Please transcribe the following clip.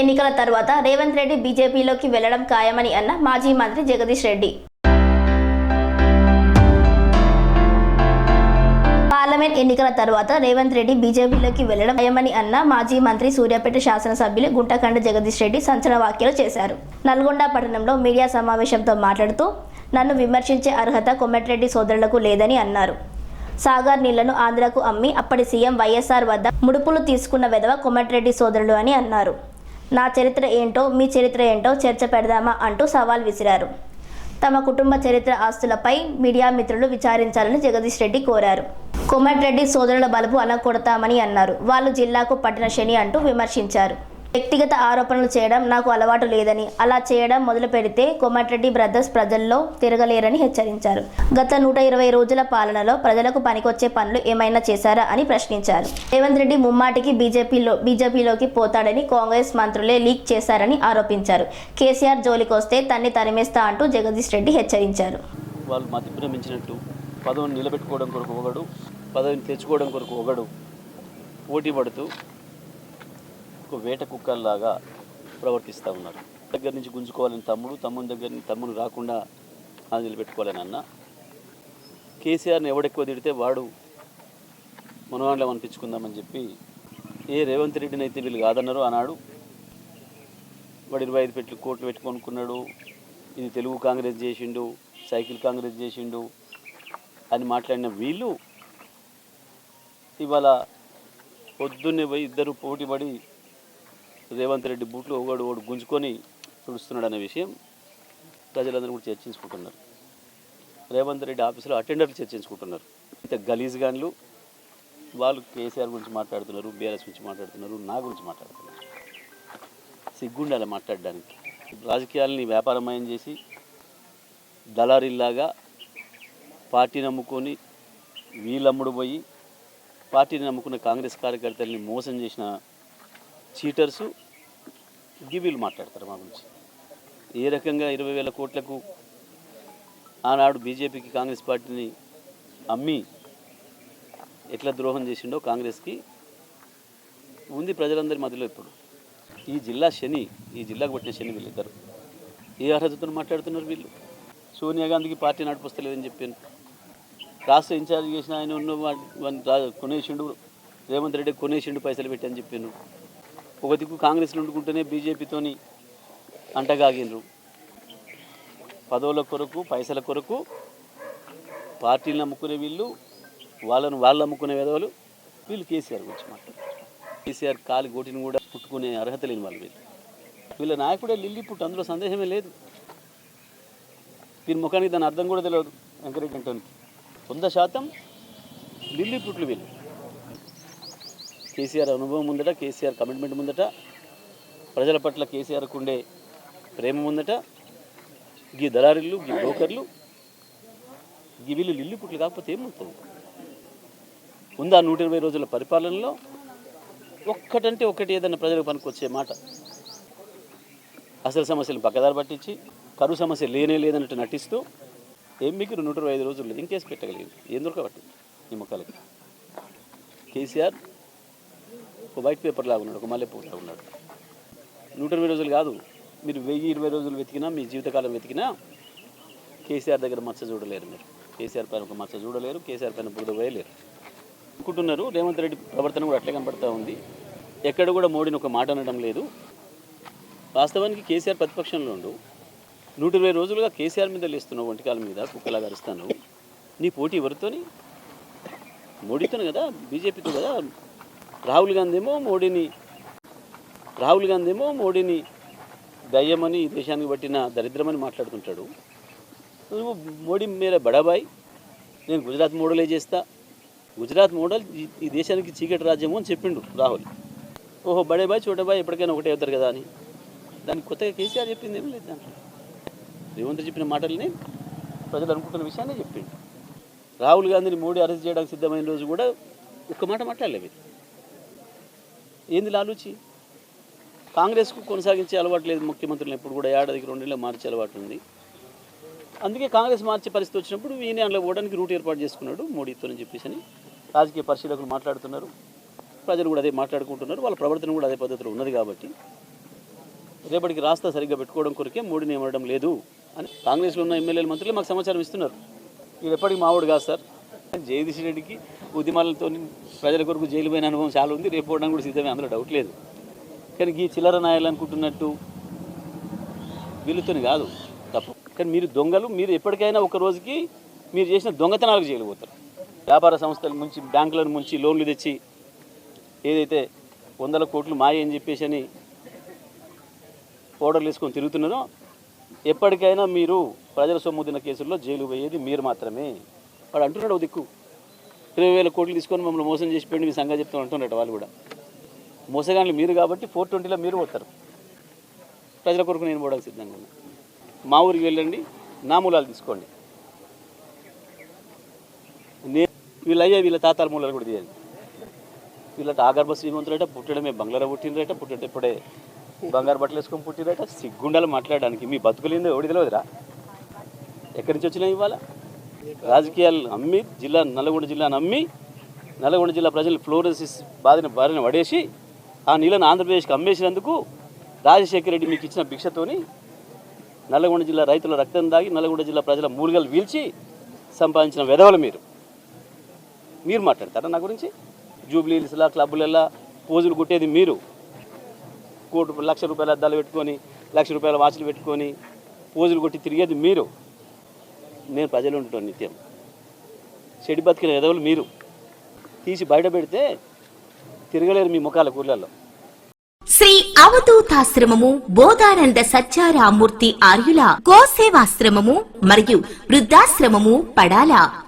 ఎన్నికల తర్వాత రేవంత్ రెడ్డి బీజేపీలోకి వెళ్ళడం ఖాయమని అన్న మాజీ మంత్రి జగదీష్ రెడ్డి. పార్లమెంట్ ఎన్నికల తర్వాత రేవంత్ రెడ్డి బీజేపీలోకి వెళ్ళడం ఖాయమని అన్న మాజీ మంత్రి సూర్యాపేట శాసనసభ్యులు గుంటకండ జగదీష్ రెడ్డి సంచలన వ్యాఖ్యలు చేశారు. నల్గొండ పట్టణంలో మీడియా సమావేశంతో మాట్లాడుతూ నన్ను విమర్శించే అర్హత కొమ్మటిరెడ్డి సోదరులకు లేదని అన్నారు. సాగర్ నీళ్ళను ఆంధ్రకు అమ్మి అప్పటి సీఎం వైఎస్ఆర్ వద్ద ముడుపులు తీసుకున్న వెధవ కొమ్మటిరెడ్డి సోదరులు అని అన్నారు. నా చరిత్ర ఏంటో మీ చరిత్ర ఏంటో చర్చ పెడదామా అంటూ సవాల్ విసిరారు. తమ కుటుంబ చరిత్ర ఆస్తులపై మీడియా మిత్రులు విచారించాలని జగదీష్ రెడ్డి కోరారు. కొమ్మటిరెడ్డి సోదరుల బలుపు అనకొడతామని అన్నారు. వాళ్ళు జిల్లాకు పట్టిన శని అంటూ విమర్శించారు. వ్యక్తిగత ఆరోపణలు చేయడం నాకు అలవాటు లేదని. అలా చేయడం మొదలు పెడితే కోమటిరెడ్డి బ్రదర్స్ ప్రజల్లో తిరగలేరని హెచ్చరించారు. గత నూట ఇరవై రోజుల పాలనలో ప్రజలకు పనికొచ్చే పనులు ఏమైనా చేశారా అని ప్రశ్నించారు. రేవంత్ రెడ్డి ముమ్మాటికి బీజేపీలో బీజేపీలోకి పోతాడని కాంగ్రెస్ మంత్రులే లీక్ చేశారని ఆరోపించారు. కేసీఆర్ జోలికొస్తే తన్ని తరిమేస్తా అంటూ జగదీష్ రెడ్డి హెచ్చరించారు. వాళ్ళు మతి భ్రమించినట్టు పదవిని నిలబెట్టుకోవడం కొరకు ఒకడు పదవిని తెచ్చుకోవడం కొరకు ఒకడు పోటీ పడుతూ ఒక వేట కుక్కల్లాగా ప్రవర్తిస్తూ ఉన్నారు. దగ్గర నుంచి గుంజుకోవాలని తమ్ముడు తమ్ముని దగ్గర నుంచి తమ్ముడు రాకుండా అది నిలబెట్టుకోవాలని అన్న. కేసీఆర్ని ఎవడెక్కువ తిడితే వాడు మనవాళ్ళం అనిపించుకుందామని చెప్పి ఏ రేవంత్ రెడ్డిని అయితే వీళ్ళు కాదన్నారు ఆనాడు వాడు ఇరవై ఐదు పెట్లు కోట్లు పెట్టుకొనుకున్నాడు ఇది తెలుగు కాంగ్రెస్ చేసిండు సైకిల్ కాంగ్రెస్ చేసిండు అని మాట్లాడిన వీళ్ళు ఇవాళ పొద్దున్నే పోయి ఇద్దరు పోటీపడి రేవంత్ రెడ్డి బూట్లు ఒకడు ఒకడు గుంజుకొని తుడుస్తున్నాడు అనే విషయం ప్రజలందరూ కూడా చర్చించుకుంటున్నారు. రేవంత్ రెడ్డి ఆఫీసులో అటెండర్లు చర్చించుకుంటున్నారు. ఇంత గలీజ్ గాన్లు వాళ్ళు కేసీఆర్ గురించి మాట్లాడుతున్నారు బీఆర్ఎస్ గురించి మాట్లాడుతున్నారు నా గురించి మాట్లాడుతున్నారు. సిగ్గుండాలి మాట్లాడడానికి. రాజకీయాలని వ్యాపారమయం చేసి దళారీల్లాగా పార్టీ నమ్ముకొని వీళ్ళమ్ముడు పోయి పార్టీని నమ్ముకున్న కాంగ్రెస్ కార్యకర్తల్ని మోసం చేసిన చీటర్సు గివీలు మాట్లాడతారు మా గురించి. ఏ రకంగా ఇరవై వేల కోట్లకు ఆనాడు బీజేపీకి కాంగ్రెస్ పార్టీని అమ్మి ఎట్లా ద్రోహం చేసిండో కాంగ్రెస్కి ఉంది ప్రజలందరి మధ్యలో ఇప్పుడు. ఈ జిల్లా శని ఈ జిల్లాకు పట్టిన శని వీళ్ళిద్దరు. ఏ అర్హతతో మాట్లాడుతున్నారు వీళ్ళు? సోనియా గాంధీకి పార్టీ నడిపిస్తలేదని చెప్పాను. రాష్ట్ర ఇన్ఛార్జ్ చేసిన ఆయన ఉన్న కొనేసిండు. రేవంత్ రెడ్డి కొనేసిండు పైసలు పెట్టి అని చెప్పాను. ఒక దిక్కు కాంగ్రెస్లో ఉండుకుంటేనే బీజేపీతోని అంటగాగినరు పదవుల కొరకు పైసల కొరకు పార్టీలు నమ్ముకునే వీళ్ళు వాళ్ళను వాళ్ళు అమ్ముకునే విధవలు వీళ్ళు కేసీఆర్ గురించి మాట్లాడారు కేసీఆర్ కాలి గోటిని కూడా పుట్టుకునే అర్హత లేని వాళ్ళు వీళ్ళు. వీళ్ళ నాయకుడే లిల్లీ పుట్టు అందులో సందేహమే లేదు. దీని ముఖానికి దాని అర్థం కూడా తెలియదు వెంకరెడ్డి అంటోనికి. వంద శాతం లిల్లీ పుట్లు వీళ్ళు. కేసీఆర్ అనుభవం ముందట కేసీఆర్ కమిట్మెంట్ ముందట ప్రజల పట్ల కేసీఆర్కు ఉండే ప్రేమ ముందట గీ దళారీలు గీ బ్రోకర్లు గీ వీళ్ళు లిల్లి పుట్లు కాకపోతే ఏమవుతుంది ఉందా నూట ఇరవై రోజుల పరిపాలనలో? ఒక్కటంటే ఒక్కటి ఏదన్నా ప్రజలకు పనికొచ్చే మాట. అసలు సమస్యలు పక్కదారి పట్టించి కరువు సమస్య లేనే లేదన్నట్టు నటిస్తూ ఏం మీకు నూట ఇరవై ఐదు రోజులు ఏం కేసు పెట్టగలిగింది? ఏం దొరకబట్టి ఈ మొక్కలకి కేసీఆర్ ఒక వైట్ పేపర్ లాగా ఉన్నాడు ఒక మల్లెపూ లాగా ఉన్నాడు. నూట ఇరవై రోజులు కాదు మీరు వెయ్యి ఇరవై రోజులు వెతికినా మీ జీవితకాలం వెతికినా కేసీఆర్ దగ్గర మచ్చ చూడలేరు మీరు. కేసీఆర్ పైన ఒక మచ్చ చూడలేరు కేసీఆర్ పైన బురద వేయలేరు అనుకుంటున్నారు రేవంత్ రెడ్డి ప్రవర్తన కూడా అట్లే కనపడతా ఉంది. ఎక్కడ కూడా మోడీని ఒక మాట అనడం లేదు. వాస్తవానికి కేసీఆర్ ప్రతిపక్షంలో ఉండు. నూట ఇరవై రోజులుగా కేసీఆర్ మీద లేస్తున్నావు వంటకాల మీద కుక్కలా గరుస్తాను నీ పోటీ ఎవరితోని? మోడీతోనే కదా బీజేపీతో కదా? రాహుల్ గాంధీ ఏమో మోడీని రాహుల్ గాంధీ ఏమో మోడీని దయ్యమని ఈ దేశానికి పట్టిన దరిద్రమని మాట్లాడుతుంటాడు. నువ్వు మోడీ మీద బడాబాయ్ నేను గుజరాత్ మోడలే చేస్తా. గుజరాత్ మోడల్ ఈ- దేశానికి చీకటి రాజ్యము అని చెప్పిండు రాహుల్. ఓహో బడేబాయ్ చోటబాయ్ ఎప్పటికైనా ఒకటే అవుతారు కదా అని. దానికి కొత్తగా కేసీఆర్ చెప్పింది ఏం లేదు దాంట్లో. రేవంత్ చెప్పిన మాటల్ని ప్రజలు అనుకుంటున్న విషయాన్ని చెప్పిండు. రాహుల్ గాంధీని మోడీ అరెస్ట్ చేయడానికి సిద్ధమైన రోజు కూడా ఒక్క మాట మాట్లాడలేదు. ఏంది లాలూచి? కాంగ్రెస్కు కొనసాగించే అలవాటు లేదు ముఖ్యమంత్రులను ఎప్పుడు కూడా. ఏడాదికి రెండేళ్ళు మార్చే అలవాటు ఉంది. అందుకే కాంగ్రెస్ మార్చే పరిస్థితి వచ్చినప్పుడు ఈయన అందులో పోవడానికి రూట్ ఏర్పాటు చేసుకున్నాడు మోడీతో అని చెప్పేసి అని రాజకీయ పరిశీలకులు మాట్లాడుతున్నారు. ప్రజలు కూడా అదే మాట్లాడుకుంటున్నారు. వాళ్ళ ప్రవర్తన కూడా అదే పద్ధతిలో ఉన్నది కాబట్టి రేపటికి రాస్తా సరిగ్గా పెట్టుకోవడం కొరకే మోడీని ఏమడం లేదు అని కాంగ్రెస్లో ఉన్న ఎమ్మెల్యేల మంత్రులు మాకు సమాచారం ఇస్తున్నారు. వీడు ఎప్పటికి మావాడు కాదు సార్. జగదీష్ రెడ్డికి ఉద్యమాలతో ప్రజల కొరకు జైలు పోయిన అనుభవం చాలా ఉంది. రేపు పోవడం కూడా సిద్ధమే అందులో డౌట్ లేదు. కానీ ఈ చిల్లర నాయాలనుకుంటున్నట్టు వీళ్ళతోని కాదు తప్పు. కానీ మీరు దొంగలు మీరు ఎప్పటికైనా ఒక రోజుకి మీరు చేసిన దొంగతనాలకు జైలు పోతారు. వ్యాపార సంస్థల నుంచి బ్యాంకుల నుంచి లోన్లు తెచ్చి ఏదైతే వందల కోట్లు మాయ అని చెప్పేసి అని ఓడర్లు వేసుకొని తిరుగుతున్నారో ఎప్పటికైనా మీరు ప్రజల సొమ్ముదిన కేసుల్లో జైలు పోయేది మీరు మాత్రమే. వాడు అంటున్నాడు ఓ దిక్కు. ఇరవై వేల కోట్లు తీసుకొని మమ్మల్ని మోసం చేసి పెండి మీ సంగతి చెప్తాం అంటున్నట్టు వాళ్ళు కూడా. మోసగాళ్ళు మీరు కాబట్టి ఫోర్ ట్వంటీలో మీరు పోతారు. ప్రజల కొరకు నేను పోవడానికి సిద్ధంగా ఉన్నా. మా ఊరికి వెళ్ళండి నా మూలాలు తీసుకోండి. నే వీళ్ళయ్యే వీళ్ళ తాతాల మూలాలు కూడా తీయాలి. వీళ్ళ ఆగర్భ శ్రీమంతులట పుట్టడమే బంగ్లాలో పుట్టినరట పుట్టడం ఇప్పుడే బంగారు బట్టలు వేసుకొని పుట్టినరట సిగ్గుండాలు మాట్లాడడానికి. మీ బతుకులేందో ఎవడి తెలియదురా ఎక్కడి నుంచి వచ్చినా ఇవాళ? రాజకీయాలు అమ్మి జిల్లా నల్గొండ జిల్లాను అమ్మి నల్గొండ జిల్లా ప్రజలు ఫ్లోరోసిస్ బాధిన బారిన పడేసి ఆ నీళ్ళను ఆంధ్రప్రదేశ్కి అమ్మేసినందుకు రాజశేఖర రెడ్డి మీకు ఇచ్చిన భిక్షతోని నల్లగొండ జిల్లా రైతుల రక్తం దాగి నల్లగొండ జిల్లా ప్రజల మూలిగలు వీల్చి సంపాదించిన వెధవలు మీరు. మీరు మాట్లాడతారా నా గురించి? జూబ్లీ హిల్స్లా క్లబ్బులల్లా పోజులు కొట్టేది మీరు. కోటి లక్ష రూపాయల అద్దాలు పెట్టుకొని లక్ష రూపాయల వాచ్లు పెట్టుకొని పోజులు కొట్టి తిరిగేది మీరు. మేము ప్రజలు ఉంటాం నిత్యం. చెడి బతికిన ఎదవులు మీరు. తీసి బయట పెడితే తిరగలేరు మీ ముఖాల కూర్లలో. శ్రీ అవధూతాశ్రమము బోధానంద సత్యారామూర్తి ఆర్యుల గోసేవాశ్రమము మరియు వృద్ధాశ్రమము పడాల.